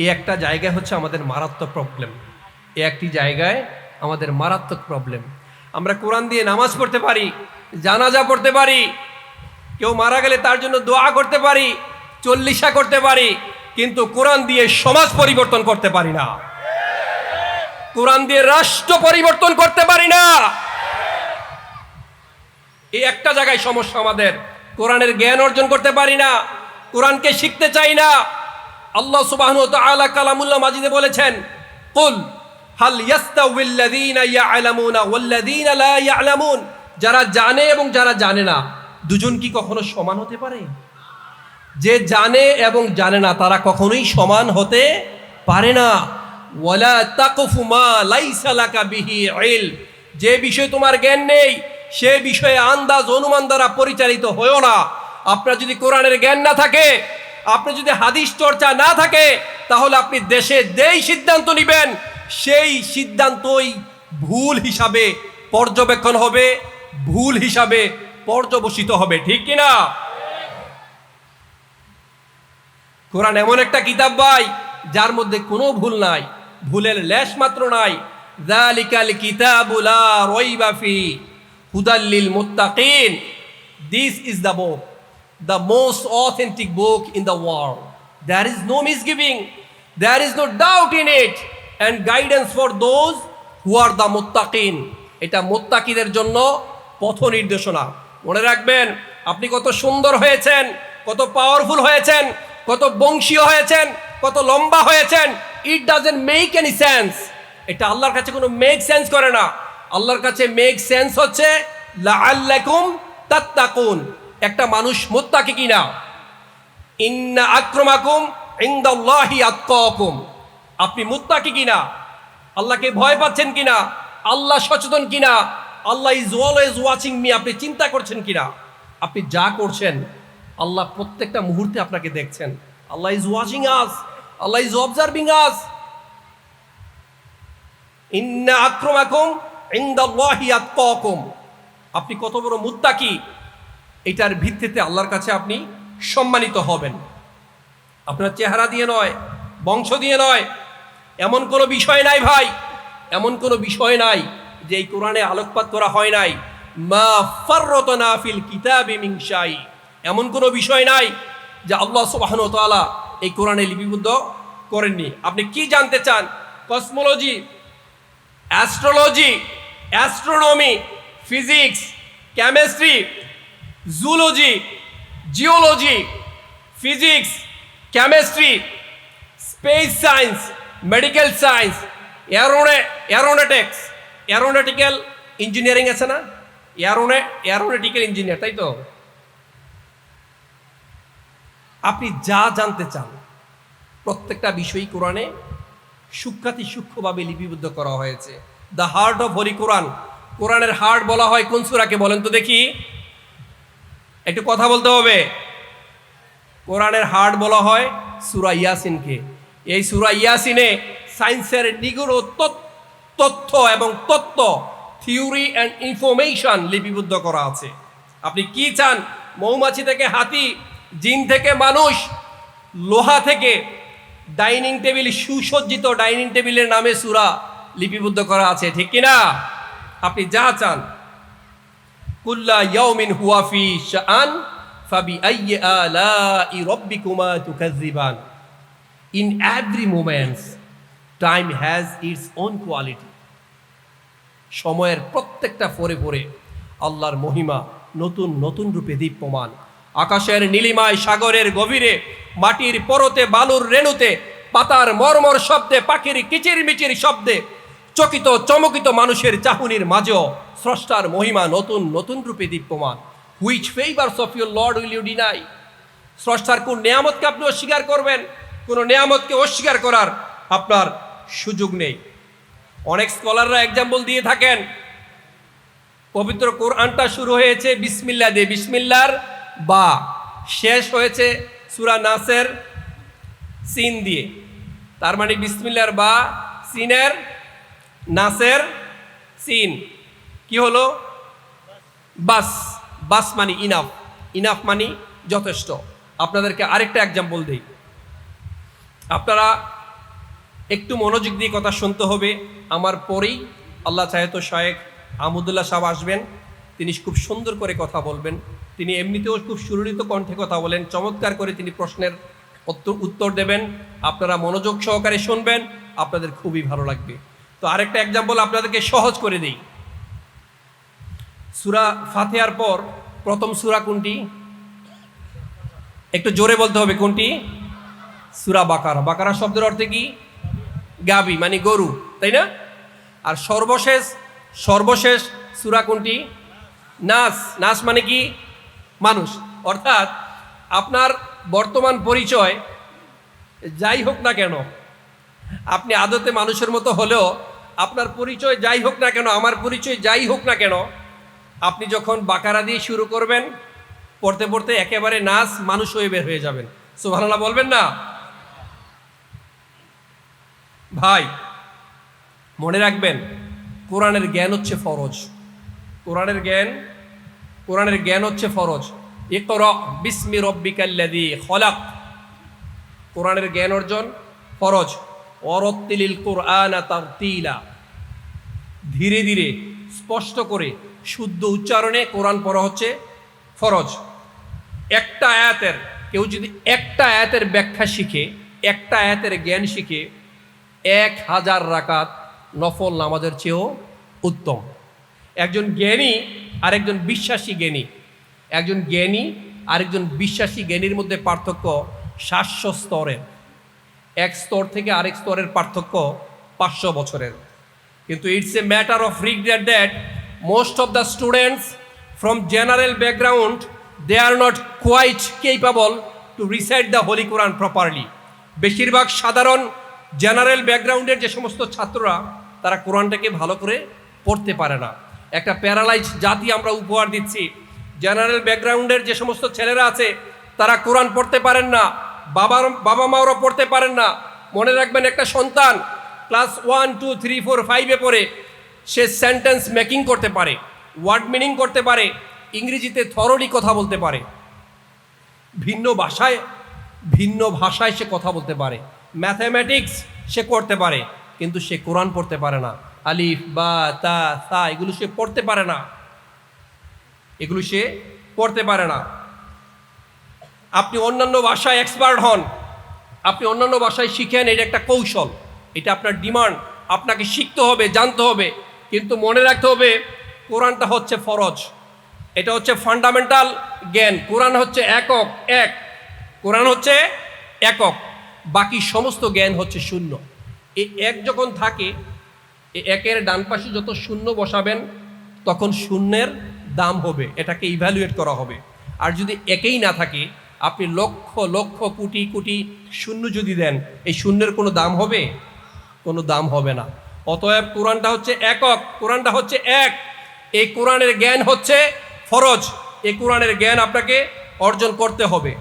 এই একটা জায়গায় হচ্ছে আমাদের মারাত্মক প্রবলেম এই একটি জায়গায় আমাদের মারাত্মক প্রবলেম আমরা কোরআন দিয়ে নামাজ পড়তে পারি, জানাজা পড়তে পারি, কেউ মারা গেলে তার জন্য দোয়া করতে পারি, চল্লিশা করতে পারি, কিন্তু কোরআন দিয়ে সমাজ পরিবর্তন করতে পারি না। কোরআন দিয়ে রাষ্ট্র পরিবর্তন করতে পারি না। এই একটা জায়গায় সমস্যা আমাদের। কোরআনের জ্ঞান অর্জন করতে পারি না। কোরআনকে শিখতে চাই না। আল্লাহ সুবাহ তাআলা কালামুল্লাহ মাজিদে বলেছেন, কুল, হাল ইয়ালামুনা যারা জানে এবং যারা জানে না, দুজন কি কখনো সমান হতে পারে? যে জানে এবং জানে না, তারা কখনোই সমান হতে পারে না। ওয়ালা তাকফু মা লাইসা লাকা বিহি ইলম। যে বিষয়ে তোমার জ্ঞান নেই, সে বিষয়ে আন্দাজ, অনুমান দ্বারা পরিচালিত হয়েও না। আপনার যদি কোরআনের জ্ঞান না থাকে আপনি যদি হাদিস চর্চা না থাকে, তাহলে আপনি দেশে যেই সিদ্ধান্ত নেবেন, সেই সিদ্ধান্তই ভুল হিসাবে পর্যবেক্ষণ হবে, ভুল হিসাবে পর্যবসিত হবে, ঠিক কিনা? কোরআন এমন একটা কিতাব ভাই, যার মধ্যে কোনো ভুল নাই, ভুলের লেশ মাত্র নাই। জালিকাল কিতাবুলা রইবাফি হুদাল্লিল মুত্তাকিন। This is the book the most authentic book in the world there is no misgiving there is no doubt in it and guidance for those who are the মুত্তাকিন এটা মোত্তাকিদের জন্য পথ নির্দেশনা। মনে রাখবেন, আপনি কত সুন্দর হয়েছেন, কত পাওয়ারফুল হয়েছেন, কত বংশীয় হয়েছেন, কত লম্বা হয়েছেন। It doesn't make any sense এটা আল্লাহর কাছে কোনো মেক সেন্স করে না। আল্লাহর কাছে মেক সেন্স হচ্ছে, লাআল্লাকুম তাত্তাকুন। একটা মানুষ মোত্তাকে কি না ইন্না আক্রমাকুম ইনদাল্লাহি আতকাকুম। আপনি মুত্তাকি কিনা? আল্লাহকে ভয় পাচ্ছেন কিনা? আল্লাহ সচেতন কিনা? Allah is always watching me আপনি চিন্তা করছেন কিনা? আপনি যা করছেন, আল্লাহ প্রত্যেকটা মুহূর্তে আপনাকে দেখছেন। Allah is watching us Allah is observing us ইন্না আক্রমাকুম ইনদাল্লাহি আতকাকুম। আপনি কত বড় মুত্তাকি? এটার ভিত্তিতে আল্লাহর কাছে আপনি সম্মানিত হবেন। আপনার চেহারা দিয়ে নয়, বংশ দিয়ে নয়, এমন কোনো বিষয় নাই ভাই, এমন কোনো বিষয় নাই যে এই কোরআনে আলোকপাত করা হয় নাই। মা ফাররতনা ফিল কিতাবি শাই, এমন কোনো বিষয় নাই যে আল্লাহ সুবহানাহু ওয়া তাআলা এই কোরআনে লিপিবদ্ধ করেননি। আপনি কি জানতে চান? Cosmology, astrology, astronomy, physics, chemistry zoology geology physics chemistry space science medical science এরোনে aeronautics aeronautical engineering আছে না? এরোনে এরোনেটিক্যাল ইঞ্জিনিয়ার তাই তো? আপনি যা জানতে চান, প্রত্যেকটা বিষয়ই কোরআনে সূক্ষাতি সূক্ষ্মভাবে লিপিবদ্ধ করা হয়েছে। The heart of Hari Quran কোরআনের হার্ট বলা হয় কোন সুরাকে বলেন তো দেখি? একটু কথা বলতে হবে। কোরআনের হার্ট বলা হয় সুরা ইয়াসিনকে। এই সুরা ইয়াসিনে সায়েন্সের নিগুড় তথ্য এবং তত্ত্ব, থিওরি অ্যান্ড ইনফরমেশন লিপিবদ্ধ করা আছে। আপনি কি চান? মৌমাছি থেকে হাতি, জিন থেকে মানুষ, লোহা থেকে ডাইনিং টেবিল, সুসজ্জিত ডাইনিং টেবিলের নামে সুরা লিপিবদ্ধ করা আছে, ঠিক কিনা? আপনি যা চান। কুল্লা ইয়াউমিন হুয়া ফি শাআন, ফাবি আইয়ি আলাই in every moments time has its own quality সময়ের প্রত্যেকটা ফোরে ফোরে আল্লাহর মহিমা নতুন নতুন রূপে দীপ্যমান। আকাশের নীলিমায়, সাগরের গভীরে, মাটির পরতে, বালুর রেণুতে, পাতার মর্মর শব্দে, পাখির কিচির মিচির শব্দে চকিত, চমকিত মানুষের চাহুনির মাঝেও স্রষ্টার মহিমা নতুন নতুন রূপে দীপ্যমান। Which favours of your Lord will you deny স্রষ্টার কোন নেয়ামতকে আপনি অস্বীকার করবেন? কোন নেয়ামতকে অস্বীকার করার আপনার সুযোগ নেই। অনেক স্কলাররা এক্সাম্পল দিয়ে থাকেন। পবিত্র কোরআনটা শুরু হয়েছে বিসমিল্লা দিয়ে। বিসমিল্লার বা শেষ হয়েছে সুরা নাসের সিন দিয়ে। তার মানে বিসমিল্লার বা সিনের নাসের সিন। কি হলো? বাস। বাস মানে ইনাফ। ইনাফ মানে যথেষ্ট। আপনাদেরকে আরেকটা এক্সাম্পল দিই। আপনারা একটু মনোযোগ দিয়ে কথা শুনতে হবে। আমার পরেই আল্লাহ চাহেতো শায়েক আমুদুল্লাহ সাহেব আসবেন। তিনি খুব সুন্দর করে কথা বলবেন। তিনি এমনিতেও খুব সুরলিত কণ্ঠে কথা বলেন। চমৎকার করে তিনি প্রশ্নের উত্তর দেবেন। আপনারা মনোযোগ সহকারে শুনবেন। আপনাদের খুবই ভালো লাগবে। তো আরেকটা এক্সাম্পল আপনাদেরকে সহজ করে দিই। সুরা ফাতেহার পর প্রথম সুরা কোনটি? একটু জোরে বলতে হবে কোনটি? সুরা বাকারা। বাকারা শব্দের অর্থে কি? গাবি মানে গরু, তাই না? আর সর্বশেষ সর্বশেষ সুরা কোনটি? নাস। নাস মানে কি? মানুষ। অর্থাৎ আপনার বর্তমান পরিচয়, যাই হোক না কেন, আপনি আদতে মানুষের মতো হলেও আপনার পরিচয় যাই হোক না কেন, আমার পরিচয় যাই হোক না কেন, আপনি যখন বাকারা দিয়ে শুরু করবেন, পড়তে পড়তে একেবারে নাচ মানুষ হয়ে বের হয়ে যাবেন। সুবহানাল্লাহ বলবেন না? ভাই, মনে রাখবেন, কোরআনের জ্ঞান হচ্ছে ফরজ। কোরআনের জ্ঞান কোরআনের জ্ঞান হচ্ছে ফরজ। বিস্মি রব্বিকাল্লাদি খলাক। কোরআনের জ্ঞান অর্জন ফরজ। অরত্তিলিল কোরআন তারতিলা। ধীরে ধীরে স্পষ্ট করে শুদ্ধ উচ্চারণে কোরআন পড়া হচ্ছে ফরজ। একটা আয়াতের, কেউ যদি একটা আয়াতের ব্যাখ্যা শিখে, একটা আয়াতের জ্ঞান শিখে, এক হাজার রাকাত নফল নামাজের চেয়েও উত্তম। একজন জ্ঞানী আর একজন বিশ্বাসী জ্ঞানী। একজন জ্ঞানী আরেকজন বিশ্বাসী জ্ঞানীর মধ্যে পার্থক্য সাতশো স্তরের। এক স্তর থেকে আরেক স্তরের পার্থক্য পাঁচশো বছরের। কিন্তু it's a matter of regret that most of the students from general background they are not quite capable to recite the holy Quran properly বেশিরভাগ সাধারণ জেনারেল ব্যাকগ্রাউন্ডের যে সমস্ত ছাত্ররা, তারা কোরআনটাকে ভালো করে পড়তে পারে না। একটা প্যারালাইজ জাতি আমরা উপহার দিচ্ছি। জেনারেল ব্যাকগ্রাউন্ডের যে সমস্ত ছেলেরা আছে, তারা কোরআন পড়তে পারেন না। বাবার বাবা মাওরা পড়তে পারেন না। মনে রাখবেন একটা সন্তান class one two three four ফাইভে পড়ে সে সেন্টেন্স মেকিং করতে পারে ওয়ার্ড মিনিং করতে পারে, ইংরেজিতে থরলি কথা বলতে পারে। ভিন্ন ভাষায় ভিন্ন ভাষায় সে কথা বলতে পারে। ম্যাথামেটিক্স সে করতে পারে, কিন্তু সে কোরআন পড়তে পারে না। আলিফ, বা, তা, সা এগুলো সে পড়তে পারে না। এগুলো সে পড়তে পারে না। আপনি অন্যান্য ভাষায় এক্সপার্ট হন। আপনি অন্যান্য ভাষায় শিখেন, এটা একটা কৌশল। এটা আপনার ডিমান্ড। আপনাকে শিখতে হবে, জানতে হবে। কিন্তু মনে রাখতে হবে, কোরআনটা হচ্ছে ফরজ। এটা হচ্ছে ফান্ডামেন্টাল জ্ঞান। কোরআন হচ্ছে একক, এক। কোরআন হচ্ছে একক। বাকি সমস্ত জ্ঞান হচ্ছে শূন্য। এই এক যখন থাকে একের ডান পাশে যত শূন্য বসাবেন, তখন শূন্যের দাম হবে। এটাকে ইভ্যালুয়েট করা হবে। আর যদি একেই না থাকে, আপনি লক্ষ লক্ষ, কোটি কোটি শূন্য যদি দেন, এই শূন্যের কোনো দাম হবে? কোনো দাম হবে না। অতএব কোরআনটা হচ্ছে একক, কোরআনটা হচ্ছে এক। এই কোরআনের জ্ঞান হচ্ছে ফরজ। এই কোরআনের জ্ঞান আপনাকে অর্জন করতে হবে।